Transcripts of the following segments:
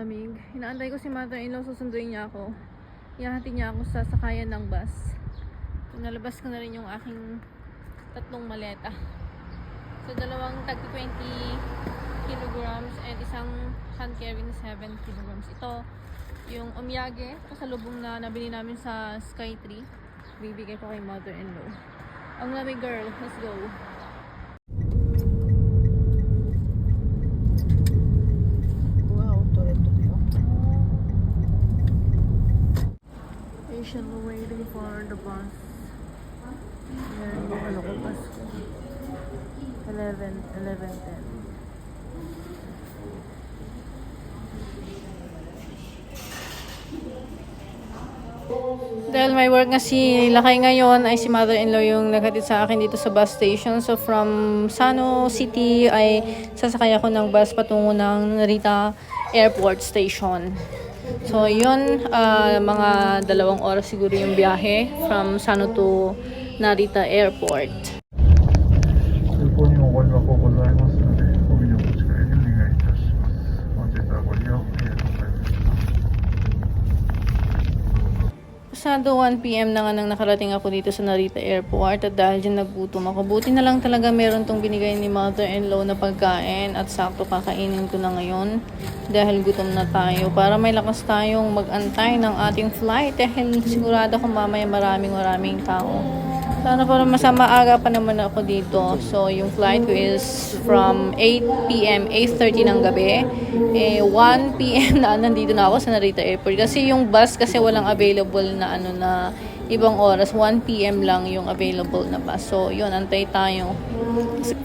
Inaantay ko si mother-in-law, susunduin niya ako. Ihahatid niya ako sa sakayan ng bus. Nalabas ko na rin yung aking tatlong maleta. So, dalawang tag 20 kilograms and isang hand carry na 7 kilograms. Ito, yung omyage, pasalubong na nabili namin sa Sky Tree. Bibigay ko kay mother-in-law. Ang lamig girl, let's go. Patient waiting for the bus. Yan yung ano ko bus ko. 11, 11.10. Dahil may work nga si Lakay ngayon ay si mother-in-law yung naghatid sa akin dito sa bus station. So from Sano City ay sasakay ako ng bus patungo ng Narita Airport Station. So yun, ah, mga dalawang oras siguro yung biyahe from Sano to Narita Airport. Pasado 1pm na nga nang nakarating ako dito sa Narita Airport at dahil dyan nagutom ako. Buti na lang talaga meron tong binigay ni mother-in-law na pagkain at sakto kakainin ko na ngayon dahil gutom na tayo para may lakas tayong mag-antay ng ating flight dahil sigurado ko mamaya maraming maraming tao. Sana para masama aga pa naman ako dito. So, yung flight ko is from 8pm, 8.30 ng gabi. Eh, 1pm na nandito na ako sa Narita Airport. Kasi yung bus kasi walang available na ano na ibang oras. 1pm lang yung available na bus. So, yun, antay tayo.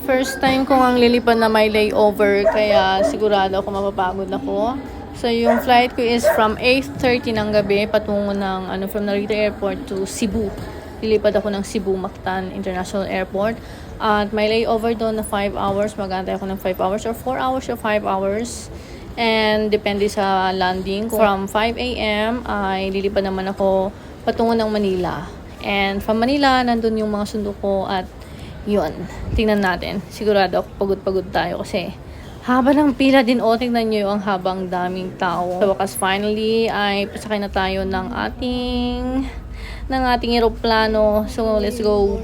First time ko ang lilipad na may layover. Kaya sigurado ako mapapagod ako. So, yung flight ko is from 8.30 ng gabi patungo ng ano, from Narita Airport to Cebu lilipad ako ng Cebu Mactan International Airport. At may layover doon na 5 hours. Mag-antay ako ng 5 hours or 4 hours or 5 hours. And depende sa landing. From 5 a.m. ay lilipad naman ako patungo ng Manila. And from Manila, nandun yung mga sundo ko at yun, tingnan natin. Sigurado ako pagod-pagod tayo kasi haba ng pila din o tingnan nyo yung habang daming tao. Sa wakas finally ay pasakay na tayo ng ating ng ating eroplano. So let's go.